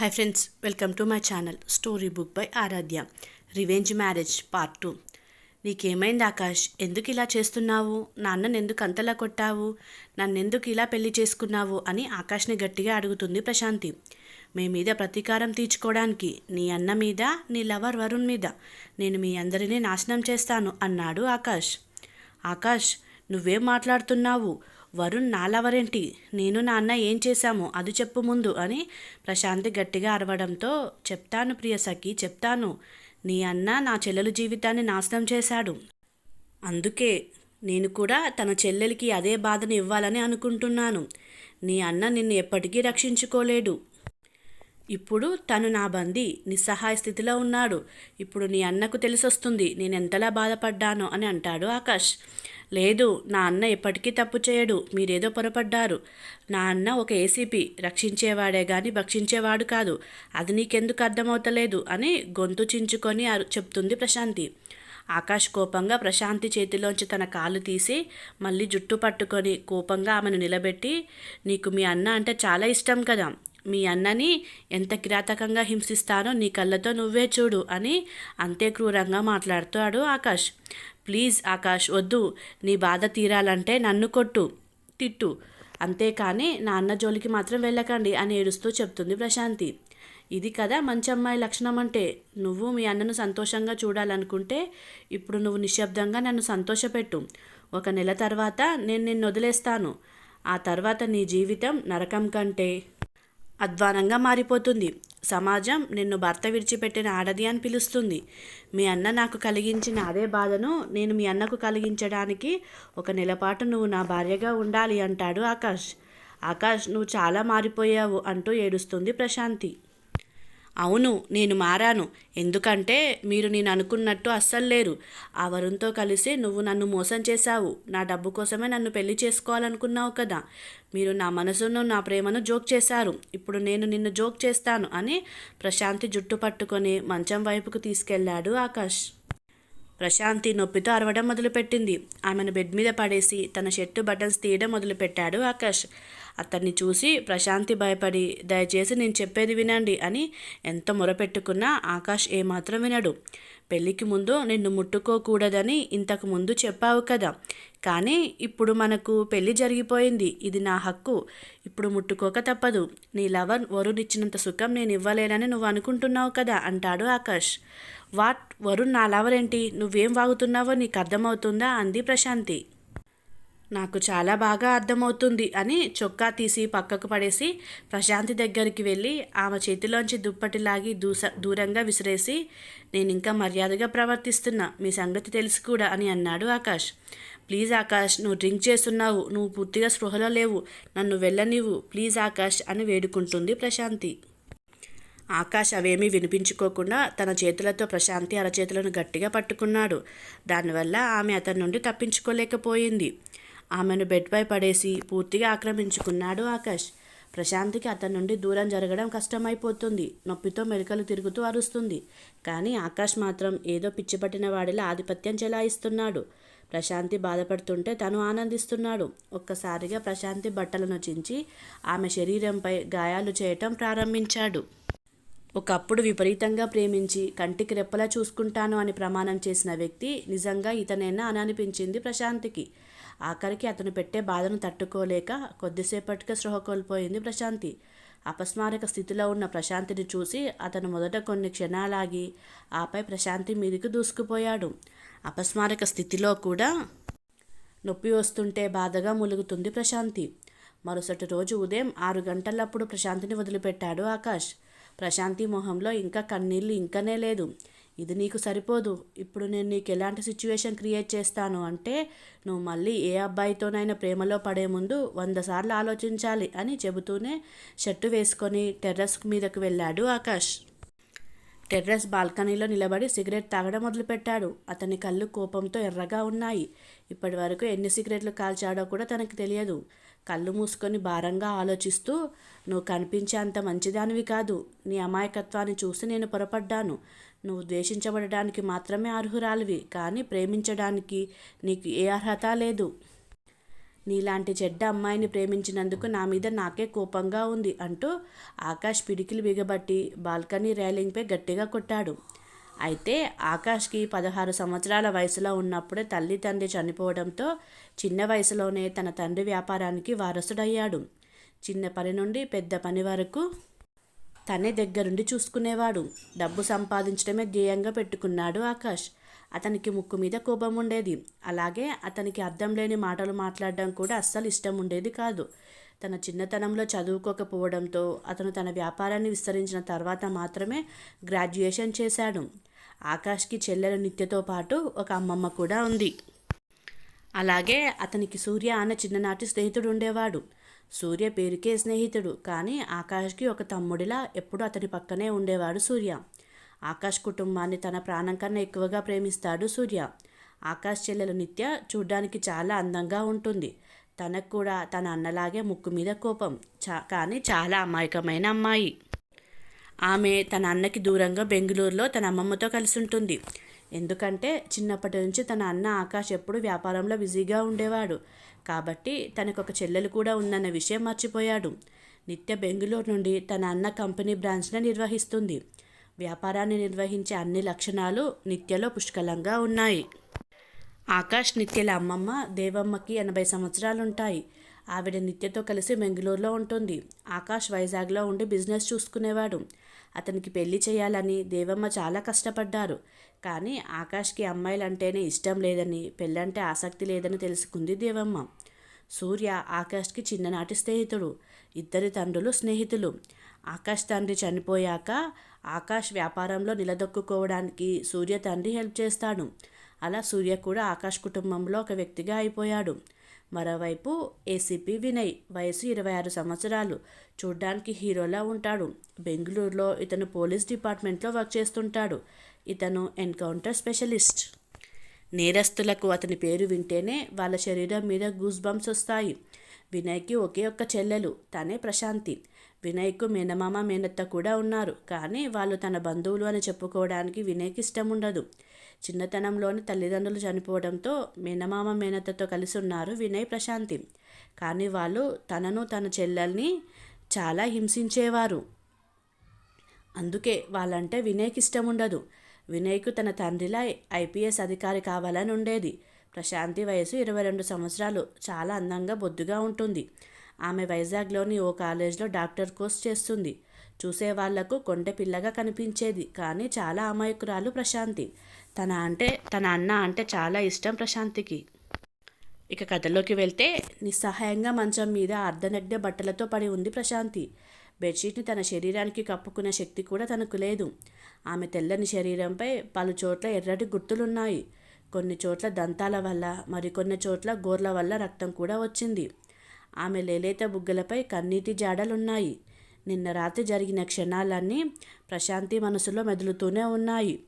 Hi friends welcome to my channel story book by Aaradhya revenge marriage part two నీకేమైంది ఆకాష్? ఎందుకు ఇలా చేస్తున్నావు? నాన్నను ఎందుకు అంతలా కొట్టావు? నన్నెందుకు ఇలా పెళ్ళి చేసుకున్నావు? అని ఆకాష్ని గట్టిగా అడుగుతుంది ప్రశాంతి. మీ మీద ప్రతీకారం తీర్చుకోవడానికి నీ అన్న మీద నీ లవర్ వరుణ్ మీద నేను మీ అందరినీ నాశనం చేస్తాను అన్నాడు ఆకాష్. ఆకాష్ నువ్వేం మాట్లాడుతున్నావు? వరుణ్ నాలవరేంటి? నేను నా అన్న ఏం చేశాము? అది చెప్పు ముందు అని ప్రశాంతి గట్టిగా అరవడంతో చెప్తాను ప్రియ సఖి చెప్తాను. నీ అన్న నా చెల్లెలు జీవితాన్ని నాశనం చేశాడు. అందుకే నేను కూడా తన చెల్లెలికి అదే బాధను ఇవ్వాలని అనుకుంటున్నాను. నీ అన్న నిన్ను ఎప్పటికీ రక్షించుకోలేడు. ఇప్పుడు తను నా బంది నిస్సహాయ స్థితిలో ఉన్నాడు. ఇప్పుడు నీ అన్నకు తెలిసొస్తుంది నేను ఎంతలా బాధపడ్డానో అని అంటాడు ఆకాష్. లేదు నా అన్న ఎప్పటికీ తప్పు చేయడు మీరేదో పొరపడ్డారు. నా అన్న ఒక ఏసీపీ రక్షించేవాడే గాని భక్షించేవాడు కాదు. అది నీకెందుకు అర్థమవుతలేదు అని గొంతు చించుకొని అరు- చెప్తుంది ప్రశాంతి. ఆకాష్ కోపంగా ప్రశాంతి చేతిలోంచి తన కాలు తీసి మళ్ళీ జుట్టు పట్టుకొని కోపంగా ఆమెను నిలబెట్టి నీకు మీ అన్న అంటే చాలా ఇష్టం కదా మీ అన్నని ఎంత కిరాతకంగా హింసిస్తానో నీ కళ్ళతో నువ్వే చూడు అని అంతే క్రూరంగా మాట్లాడుతాడు ఆకాష్. ప్లీజ్ ఆకాష్ వద్దు. నీ బాధ తీరాలంటే నన్ను కొట్టు. తిట్టు. అంతేకాని నా అన్న జోలికి మాత్రం వెళ్ళకండి అని ఏడుస్తూ చెప్తుంది ప్రశాంతి. ఇది కదా మంచి అమ్మాయి లక్షణం అంటే. నువ్వు మీ అన్నను సంతోషంగా చూడాలనుకుంటే ఇప్పుడు నువ్వు నిశ్శబ్దంగా నన్ను సంతోషపెట్టు. ఒక నెల తర్వాత నేను నిన్ను వదిలేస్తాను. ఆ తర్వాత నీ జీవితం నరకం కంటే అధ్వానంగా మారిపోతుంది. సమాజం నిన్ను భర్త విడిచిపెట్టిన ఆడది అని పిలుస్తుంది. మీ అన్న నాకు కలిగించిన అదే బాధను నేను మీ అన్నకు కలిగించడానికి ఒక నెలపాటు నువ్వు నా భార్యగా ఉండాలి అంటాడు ఆకాష్. ఆకాష్ నువ్వు చాలా మారిపోయావు అంటూ ఏడుస్తుంది ప్రశాంతి. అవును నేను మారాను. ఎందుకంటే మీరు నేను అనుకున్నట్టు అస్సలు లేరు. ఆ వరుణ్తో కలిసి నువ్వు నన్ను మోసం చేశావు. నా డబ్బు కోసమే నన్ను పెళ్ళి చేసుకోవాలనుకున్నావు కదా. మీరు నా మనసును నా ప్రేమను జోక్ చేశారు. ఇప్పుడు నేను నిన్ను జోక్ చేస్తాను అని ప్రశాంతి జుట్టు పట్టుకొని మంచం వైపుకు తీసుకెళ్ళాడు ఆకాష్. ప్రశాంతి నొప్పితో అరవడం మొదలుపెట్టింది. ఆమెను బెడ్ మీద పడేసి తన షర్టు బటన్స్ తీయడం మొదలుపెట్టాడు ఆకాష్. అతన్ని చూసి ప్రశాంతి భయపడి దయచేసి నేను చెప్పేది వినండి అని ఎంత మొరపెట్టుకున్నా ఆకాష్ ఏమాత్రం వినడు. పెళ్ళికి ముందు నిన్ను ముట్టుకోకూడదని ఇంతకు ముందు చెప్పావు కదా. కానీ ఇప్పుడు మనకు పెళ్ళి జరిగిపోయింది. ఇది నా హక్కు. ఇప్పుడు ముట్టుకోక తప్పదు. నీ లవర్ వరుణ్ ఇచ్చినంత సుఖం నేను ఇవ్వలేనని నువ్వు అనుకుంటున్నావు కదా అంటాడు ఆకాష్. వాట్? వరుణ్ నా లవర్ ఏంటి నువ్వేం వాగుతున్నావో నీకు అర్థమవుతుందా? అంది ప్రశాంతి. నాకు చాలా బాగా అర్థమవుతుంది అని చొక్కా తీసి పక్కకు పడేసి ప్రశాంతి దగ్గరికి వెళ్ళి ఆమె చేతిలోంచి దుప్పటి లాగి దూస దూరంగా విసిరేసి నేను ఇంకా మర్యాదగా ప్రవర్తిస్తున్నా మీ సంగతి తెలుసు కూడా అని అన్నాడు ఆకాష్. ప్లీజ్ ఆకాష్ నువ్వు డ్రింక్ చేస్తున్నావు నువ్వు పూర్తిగా స్పృహలో లేవు నన్ను వెళ్ళనివ్వు ప్లీజ్ ఆకాష్ అని వేడుకుంటుంది ప్రశాంతి. ఆకాష్ అవేమీ వినిపించుకోకుండా తన చేతులతో ప్రశాంతి అరచేతులను గట్టిగా పట్టుకున్నాడు. దానివల్ల ఆమె అతని నుండి తప్పించుకోలేకపోయింది. ఆమెను బెడ్పై పడేసి పూర్తిగా ఆక్రమించుకున్నాడు ఆకాష్. ప్రశాంతికి అతని నుండి దూరం జరగడం కష్టమైపోతుంది. నొప్పితో మెలికలు తిరుగుతూ అరుస్తుంది. కానీ ఆకాష్ మాత్రం ఏదో పిచ్చిపట్టిన వాడిలా ఆధిపత్యం చెలాయిస్తున్నాడు. ప్రశాంతి బాధపడుతుంటే తను ఆనందిస్తున్నాడు. ఒక్కసారిగా ప్రశాంతి బట్టలను చించి ఆమె శరీరంపై గాయాలు చేయటం ప్రారంభించాడు. ఒకప్పుడు విపరీతంగా ప్రేమించి కంటికి రెప్పలా చూసుకుంటాను అని ప్రమాణం చేసిన వ్యక్తి నిజంగా ఇతనేనా అని అనిపించింది ప్రశాంతికి. ఆఖరికి అతను పెట్టే బాధను తట్టుకోలేక కొద్దిసేపటికే స్పృహ కోల్పోయింది ప్రశాంతి. అపస్మారక స్థితిలో ఉన్న ప్రశాంతిని చూసి అతను మొదట కొన్ని క్షణాలాగి ఆపై ప్రశాంతి మీదికి దూసుకుపోయాడు. అపస్మారక స్థితిలో కూడా నొప్పి వస్తుంటే బాధగా ములుగుతుంది ప్రశాంతి. మరుసటి రోజు ఉదయం ఆరు గంటలప్పుడు ప్రశాంతిని వదిలిపెట్టాడు ఆకాష్. ప్రశాంతి మొహంలో ఇంకా కన్నీళ్ళు ఇంకనే లేదు. ఇది నీకు సరిపోదు. ఇప్పుడు నేను నీకు ఎలాంటి సిచ్యువేషన్ క్రియేట్ చేస్తాను అంటే నువ్వు మళ్ళీ ఏ అబ్బాయితోనైనా ప్రేమలో పడే ముందు వంద సార్లు ఆలోచించాలి అని చెబుతూనే షర్టు వేసుకొని టెర్రస్ మీదకు వెళ్ళాడు ఆకాష్. టెర్రస్ బాల్కనీలో నిలబడి సిగరెట్ తాగడం మొదలుపెట్టాడు. అతని కళ్ళు కోపంతో ఎర్రగా ఉన్నాయి. ఇప్పటి వరకు ఎన్ని సిగరెట్లు కాల్చాడో కూడా తనకు తెలియదు. కళ్ళు మూసుకొని భారంగా ఆలోచిస్తూ నువ్వు కనిపించే అంత మంచిదానివి కాదు. నీ అమాయకత్వాన్ని చూసి నేను పొరపడ్డాను. నువ్వు ద్వేషించబడడానికి మాత్రమే అర్హురాలివి కానీ ప్రేమించడానికి నీకు ఏ అర్హత లేదు. నీలాంటి చెడ్డ అమ్మాయిని ప్రేమించినందుకు నా మీద నాకే కోపంగా ఉంది అంటూ ఆకాష్ పిడికిలు బిగబట్టి బాల్కనీ రైలింగ్పై గట్టిగా కొట్టాడు. అయితే ఆకాష్కి పదహారు సంవత్సరాల వయసులో ఉన్నప్పుడే తల్లి తండ్రి చనిపోవడంతో చిన్న వయసులోనే తన తండ్రి వ్యాపారానికి వారసుడయ్యాడు. చిన్న పని నుండి పెద్ద పని వరకు తనే దగ్గరుండి చూసుకునేవాడు. డబ్బు సంపాదించడమే ధ్యేయంగా పెట్టుకున్నాడు ఆకాష్. అతనికి ముక్కు మీద కోపం ఉండేది. అలాగే అతనికి అర్థం లేని మాటలు మాట్లాడడం కూడా అస్సలు ఇష్టం ఉండేది కాదు. తన చిన్నతనంలో చదువుకోకపోవడంతో అతను తన వ్యాపారాన్ని విస్తరించిన తర్వాత మాత్రమే గ్రాడ్యుయేషన్ చేశాడు. ఆకాష్కి చెల్లెలు నిత్యతో పాటు ఒక అమ్మమ్మ కూడా ఉంది. అలాగే అతనికి సూర్య అన్న చిన్ననాటి స్నేహితుడు ఉండేవాడు. సూర్య పేరుకే స్నేహితుడు. కానీ ఆకాష్కి ఒక తమ్ముడిలా ఎప్పుడు అతని పక్కనే ఉండేవాడు సూర్య. ఆకాష్ కుటుంబాన్ని తన ప్రాణం కన్నా ఎక్కువగా ప్రేమిస్తాడు సూర్య. ఆకాష్ చెల్లెలు నిత్య చూడ్డానికి చాలా అందంగా ఉంటుంది. తనకు కూడా తన అన్నలాగే ముక్కు మీద కోపం. చా కానీ చాలా అమాయకమైన అమ్మాయి. ఆమె తన అన్నకి దూరంగా బెంగళూరులో తన అమ్మమ్మతో కలిసి ఉంటుంది. ఎందుకంటే చిన్నప్పటి నుంచి తన అన్న ఆకాష్ ఎప్పుడు వ్యాపారంలో బిజీగా ఉండేవాడు. కాబట్టి తనకు ఒక చెల్లెలు కూడా ఉందన్న విషయం మర్చిపోయాడు. నిత్య బెంగళూరు నుండి తన అన్న కంపెనీ బ్రాంచ్ని నిర్వహిస్తుంది. వ్యాపారాన్ని నిర్వహించే అన్ని లక్షణాలు నిత్యలో పుష్కలంగా ఉన్నాయి. ఆకాష్ నిత్యల అమ్మమ్మ దేవమ్మకి ఎనభై సంవత్సరాలు ఉంటాయి ఆవిడ నిత్యతో కలిసి బెంగళూరులో ఉంటుంది. ఆకాష్ వైజాగ్లో ఉండి బిజినెస్ చూసుకునేవాడు. అతనికి పెళ్ళి చేయాలని దేవమ్మ చాలా కష్టపడ్డారు. కానీ ఆకాష్కి అమ్మాయిలంటేనే ఇష్టం లేదని పెళ్ళంటే ఆసక్తి లేదని తెలుసుకుంది దేవమ్మ. సూర్య ఆకాష్కి చిన్ననాటి స్నేహితుడు ఇద్దరి తండ్రులు స్నేహితులు. ఆకాష్ తండ్రి చనిపోయాక ఆకాష్ వ్యాపారంలో నిలదొక్కుకోవడానికి సూర్య తండ్రి హెల్ప్ చేస్తాడు. అలా సూర్య కూడా ఆకాష్ కుటుంబంలో ఒక వ్యక్తిగా అయిపోయాడు. మరోవైపు ఏసీపీ వినయ్ వయసు ఇరవై ఆరు సంవత్సరాలు. చూడ్డానికి హీరోలా ఉంటాడు. బెంగళూరులో ఇతను పోలీస్ డిపార్ట్మెంట్లో వర్క్ చేస్తుంటాడు. ఇతను ఎన్కౌంటర్ స్పెషలిస్ట్. నేరస్తులకు అతని పేరు వింటేనే వాళ్ళ శరీరం మీద గూస్ బంప్స్ వస్తాయి. వినయ్కి ఒకే ఒక్క చెల్లెలు తనే ప్రశాంతి. వినయ్కు మేనమామ మేనత్త కూడా ఉన్నారు. కానీ వాళ్ళు తన బంధువులు అని చెప్పుకోవడానికి వినయ్కి ఇష్టం ఉండదు. చిన్నతనంలోని తల్లిదండ్రులు చనిపోవడంతో మేనమామ మేనత్తతో కలిసి ఉన్నారు వినయ్ ప్రశాంతి. కానీ వాళ్ళు తనను తన చెల్లెల్ని చాలా హింసించేవారు. అందుకే వాళ్ళంటే వినయ్కి ఇష్టం ఉండదు. వినయ్కు తన తండ్రిలా ఐపీఎస్ అధికారి కావాలని ఉండేది. ప్రశాంతి వయసు ఇరవై రెండు సంవత్సరాలు. చాలా అందంగా బొద్దుగా ఉంటుంది. ఆమె వైజాగ్లోని ఓ కాలేజ్లో డాక్టర్ కోర్స్ చేస్తుంది. చూసేవాళ్ళకు వాళ్ళకు పిల్లగా కనిపించేది. కానీ చాలా అమాయకురాలు ప్రశాంతి. తన అంటే తన అన్న అంటే చాలా ఇష్టం ప్రశాంతికి. ఇక కథలోకి వెళ్తే నిస్సహాయంగా మంచం మీద అర్ధనగ్న బట్టలతో పడి ఉంది ప్రశాంతి. బెడ్షీట్ని తన శరీరానికి కప్పుకునే శక్తి కూడా తనకు లేదు. ఆమె తెల్లని శరీరంపై పలు చోట్ల ఎర్రటి గుర్తులున్నాయి. కొన్ని చోట్ల దంతాల వల్ల మరికొన్ని చోట్ల గోర్ల వల్ల రక్తం కూడా వచ్చింది. ఆమె లేలేత బుగ్గలపై కన్నీటి జాడలున్నాయి. నిన్న రాత్రి జరిగిన క్షణాలన్నీ ప్రశాంతి మనసులో మెదులుతూనే ఉన్నాయి.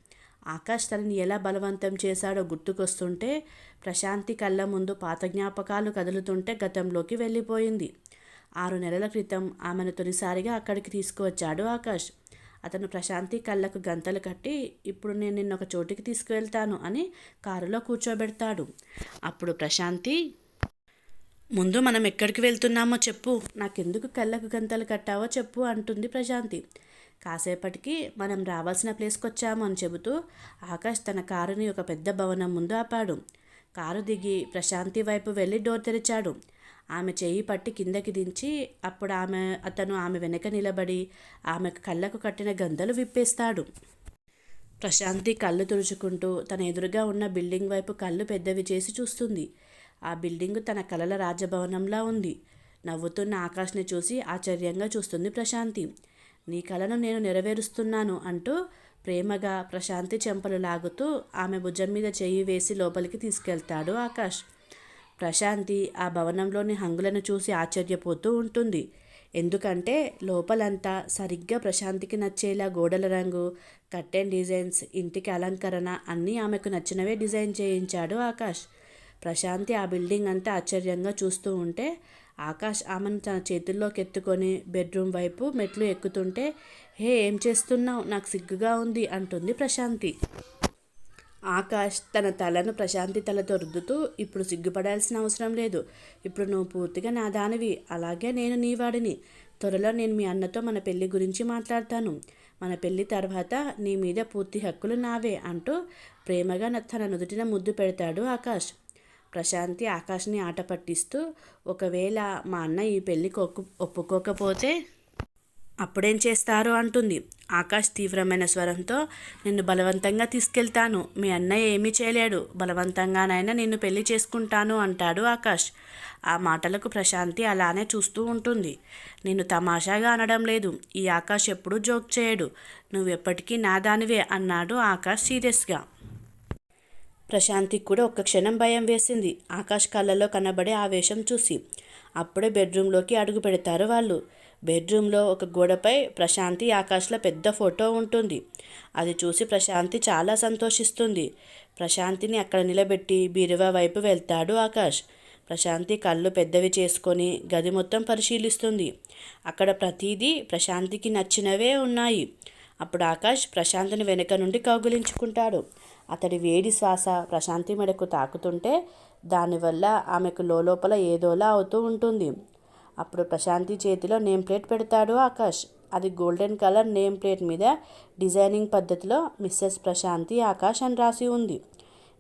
ఆకాష్ తనని ఎలా బలవంతం చేశాడో గుర్తుకొస్తుంటే ప్రశాంతి కళ్ళ ముందు పాత జ్ఞాపకాలు కదులుతుంటే గతంలోకి వెళ్ళిపోయింది. ఆరు నెలల క్రితం ఆమెను తొలిసారిగా అక్కడికి తీసుకువచ్చాడు ఆకాష్. అతను ప్రశాంతి కళ్ళకు గంతలు కట్టి ఇప్పుడు నేను నిన్న ఒక చోటికి తీసుకువెళ్తాను అని కారులో కూర్చోబెడతాడు. అప్పుడు ప్రశాంతి ముందు మనం ఎక్కడికి వెళ్తున్నామో చెప్పు. నాకెందుకు కళ్ళకు గంతలు కట్టావో చెప్పు అంటుంది ప్రశాంతి. కాసేపటికి మనం రావాల్సిన ప్లేస్కి వచ్చాము అని చెబుతూ ఆకాష్ తన కారుని ఒక పెద్ద భవనం ముందు ఆపాడు. కారు దిగి ప్రశాంతి వైపు వెళ్ళి డోర్ తెరిచాడు. ఆమె చేయి పట్టి కిందకి దించి అప్పుడు ఆమె అతను ఆమె వెనక నిలబడి ఆమె కళ్ళకు కట్టిన గంతలు విప్పేస్తాడు. ప్రశాంతి కళ్ళు తుడుచుకుంటూ తన ఎదురుగా ఉన్న బిల్డింగ్ వైపు కళ్ళు పెద్దవి చేసి చూస్తుంది. ఆ బిల్డింగ్ తన కలల రాజభవనంలా ఉంది. నవ్వుతున్న ఆకాష్ని చూసి ఆశ్చర్యంగా చూస్తుంది ప్రశాంతి. నీ కలను నేను నెరవేరుస్తున్నాను అంటూ ప్రేమగా ప్రశాంతి చెంపలు లాగుతూ ఆమె భుజం మీద చేయి వేసి లోపలికి తీసుకెళ్తాడు ఆకాష్. ప్రశాంతి ఆ భవనంలోని హంగులను చూసి ఆశ్చర్యపోతూ ఉంటుంది. ఎందుకంటే లోపలంతా సరిగ్గా ప్రశాంతికి నచ్చేలా గోడల రంగు కట్టెన్ డిజైన్స్ ఇంటికి అలంకరణ అన్నీ ఆమెకు నచ్చినవే డిజైన్ చేయించాడు ఆకాష్. ప్రశాంతి ఆ బిల్డింగ్ అంతా ఆశ్చర్యంగా చూస్తూ ఉంటే ఆకాష్ ఆమెను తన చేతుల్లోకి ఎత్తుకొని బెడ్రూమ్ వైపు మెట్లు ఎక్కుతుంటే హే ఏం చేస్తున్నావు? నాకు సిగ్గుగా ఉంది అంటుంది ప్రశాంతి. ఆకాష్ తన తలను ప్రశాంతి తలతో రుద్దుతూ ఇప్పుడు సిగ్గుపడాల్సిన అవసరం లేదు. ఇప్పుడు నువ్వు పూర్తిగా నా దానివి. అలాగే నేను నీ వాడిని. త్వరలో నేను మీ అన్నతో మన పెళ్ళి గురించి మాట్లాడతాను. మన పెళ్ళి తర్వాత నీ మీద పూర్తి హక్కులు నావే అంటూ ప్రేమగా తన నుదుటిన ముద్దు పెడతాడు ఆకాష్. ప్రశాంతి ఆకాష్ని ఆట పట్టిస్తూ ఒకవేళ మా అన్న ఈ పెళ్ళికి ఒప్పుకోకపోతే అప్పుడేం చేస్తారు? అంటుంది. ఆకాష్ తీవ్రమైన స్వరంతో నిన్ను బలవంతంగా తీసుకెళ్తాను. మీ అన్నయ్య ఏమీ చేయలేడు. బలవంతంగానైనా నిన్ను పెళ్ళి చేసుకుంటాను అంటాడు ఆకాష్. ఆ మాటలకు ప్రశాంతి అలానే చూస్తూ ఉంటుంది. నేను తమాషాగా అనడం లేదు. ఈ ఆకాష్ ఎప్పుడూ జోక్ చేయడు. నువ్వు ఎప్పటికీ నా దానివే అన్నాడు ఆకాష్ సీరియస్గా. ప్రశాంతికి కూడా ఒక్క క్షణం భయం వేసింది. ఆకాష్ కళ్ళలో కనబడే ఆవేశం చూసి. అప్పుడే బెడ్రూమ్లోకి అడుగు పెడతారు వాళ్ళు. బెడ్రూమ్లో ఒక గోడపై ప్రశాంతి ఆకాష్ల పెద్ద ఫోటో ఉంటుంది. అది చూసి ప్రశాంతి చాలా సంతోషిస్తుంది. ప్రశాంతిని అక్కడ నిలబెట్టి బీరువా వైపు వెళ్తాడు ఆకాష్ ప్రశాంతి కళ్ళు పెద్దవి చేసుకొని గది మొత్తం పరిశీలిస్తుంది. అక్కడ ప్రతిదీ ప్రశాంతికి నచ్చినవే ఉన్నాయి. అప్పుడు ఆకాష్ ప్రశాంతిని వెనుక నుండి కౌగిలించుకుంటాడు. అతడి వేడి శ్వాస ప్రశాంతి మెడకు తాకుతుంటే దానివల్ల ఆమెకు లోపల ఏదోలా అవుతూ ఉంటుంది. అప్పుడు ప్రశాంతి చేతిలో నేమ్ ప్లేట్ పెడతాడు ఆకాష్. అది గోల్డెన్ కలర్ నేమ్ ప్లేట్ మీద డిజైనింగ్ పద్ధతిలో మిస్సెస్ ప్రశాంతి ఆకాష్ అని రాసి ఉంది.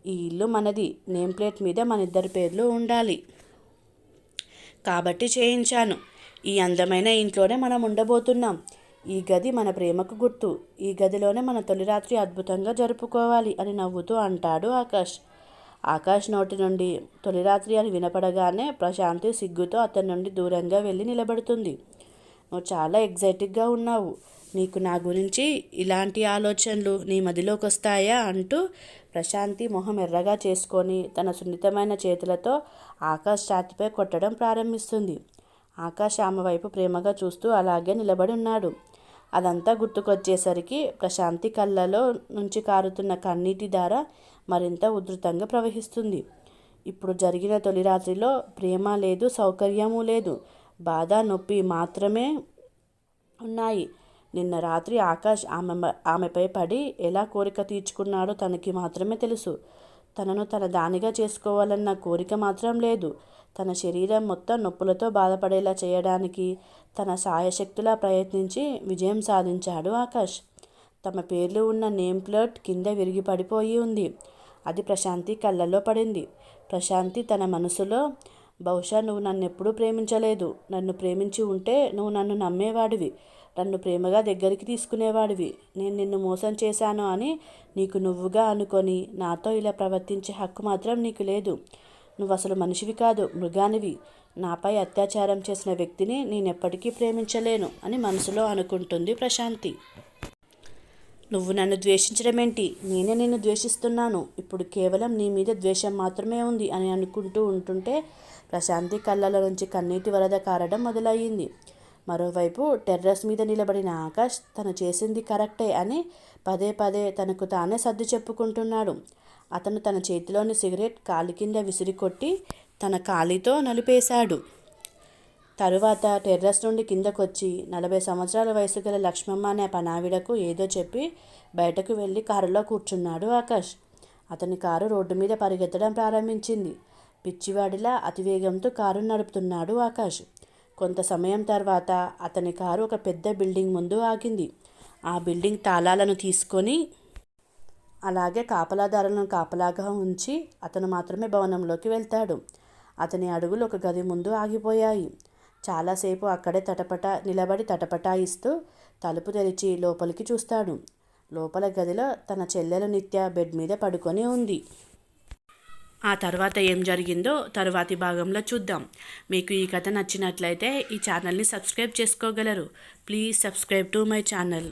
ఈ ఇల్లు మనది. నేమ్ ప్లేట్ మీద మన ఇద్దరి పేర్లు ఉండాలి. కాబట్టి చేయించాను. ఈ అందమైన ఇంట్లోనే మనం ఉండబోతున్నాం. ఈ గది మన ప్రేమకు గుర్తు. ఈ గదిలోనే మన తొలి రాత్రి అద్భుతంగా జరుపుకోవాలి అని నవ్వుతూ అంటాడు ఆకాష్. ఆకాష్ నోటి నుండి తొలి రాత్రి అని వినపడగానే ప్రశాంతి సిగ్గుతో అతని నుండి దూరంగా వెళ్ళి నిలబడుతుంది. నువ్వు చాలా ఎగ్జైటిక్గా ఉన్నావు. నీకు నా గురించి ఇలాంటి ఆలోచనలు నీ మదిలోకి వస్తాయా? అంటూ ప్రశాంతి మొహం ఎర్రగా చేసుకొని తన సున్నితమైన చేతులతో ఆకాష్ ఛాతిపై కొట్టడం ప్రారంభిస్తుంది. ఆకాశ ఆమె వైపు ప్రేమగా చూస్తూ అలాగే నిలబడి ఉన్నాడు. అదంతా గుర్తుకొచ్చేసరికి ప్రశాంతి కళ్ళలో నుంచి కారుతున్న కన్నీటి ధార మరింత ఉధృతంగా ప్రవహిస్తుంది. ఇప్పుడు జరిగిన తొలి రాత్రిలో ప్రేమ లేదు సౌకర్యము లేదు. బాధ నొప్పి మాత్రమే ఉన్నాయి. నిన్న రాత్రి ఆకాష్ ఆమె ఆమెపై పడి ఎలా కోరిక తీర్చుకున్నాడో తనకి మాత్రమే తెలుసు. తనను తన దానిగా చేసుకోవాలన్న కోరిక మాత్రం లేదు. తన శరీరం మొత్తం నొప్పులతో బాధపడేలా చేయడానికి తన సాయశక్తులా ప్రయత్నించి విజయం సాధించాడు ఆకాష్. తమ పేర్లు ఉన్న నేమ్ ప్లేట్ కింద విరిగి పడిపోయి ఉంది. అది ప్రశాంతి కళ్ళల్లో పడింది. ప్రశాంతి తన మనసులో బహుశా నువ్వు నన్ను ఎప్పుడూ ప్రేమించలేదు. నన్ను ప్రేమించి ఉంటే నువ్వు నన్ను నమ్మేవాడివి. నన్ను ప్రేమగా దగ్గరికి తీసుకునేవాడివి. నేను నిన్ను మోసం చేశాను అని నీకు నువ్వుగా అనుకొని నాతో ఇలా ప్రవర్తించే హక్కు మాత్రం నీకు లేదు. నువ్వు అసలు మనిషివి కాదు మృగానివి. నాపై అత్యాచారం చేసిన వ్యక్తిని నేను ఎప్పటికీ ప్రేమించలేను అని మనసులో అనుకుంటుంది ప్రశాంతి. నువ్వు నన్ను ద్వేషించడం ఏంటి నేనే నిన్ను ద్వేషిస్తున్నాను. ఇప్పుడు కేవలం నీ మీద ద్వేషం మాత్రమే ఉంది అని అనుకుంటూ ఉంటుంటే ప్రశాంతి కళ్ళల నుంచి కన్నీటి వరద కారడం మొదలయ్యింది. మరోవైపు టెర్రస్ మీద నిలబడిన ఆకాష్ తను చేసింది కరెక్టే అని పదే పదే తనకు తానే సర్ది చెప్పుకుంటున్నాడు. అతను తన చేతిలోని సిగరెట్ కాలి కింద విసిరికొట్టి తన కాలితో నలిపేశాడు. తరువాత టెర్రస్ నుండి కిందకొచ్చి నలభై సంవత్సరాల వయసు గల లక్ష్మమ్మ అనే పనావిడకు ఏదో చెప్పి బయటకు వెళ్ళి కారులో కూర్చున్నాడు ఆకాష్. అతని కారు రోడ్డు మీద పరిగెత్తడం ప్రారంభించింది. పిచ్చివాడిలా అతివేగంతో కారు నడుపుతున్నాడు ఆకాష్. కొంత సమయం తర్వాత అతని కారు ఒక పెద్ద బిల్డింగ్ ముందు ఆగింది. ఆ బిల్డింగ్ తాళాలను తీసుకొని అలాగే కాపలాదారులను కాపలాగా ఉంచి అతను మాత్రమే భవనంలోకి వెళ్తాడు. అతని అడుగులు ఒక గది ముందు ఆగిపోయాయి. చాలాసేపు అక్కడే తటపట నిలబడి తటపటాయిస్తూ తలుపు తెరిచి లోపలికి చూస్తాడు. లోపల గదిలో తన చెల్లెలు నిత్య బెడ్ మీద పడుకొని ఉంది. ఆ తర్వాత ఏం జరిగిందో తరువాతి భాగంలో చూద్దాం. మీకు ఈ కథ నచ్చినట్లయితే ఈ ఛానల్ని సబ్స్క్రైబ్ చేసుకోగలరు. Please subscribe to my channel.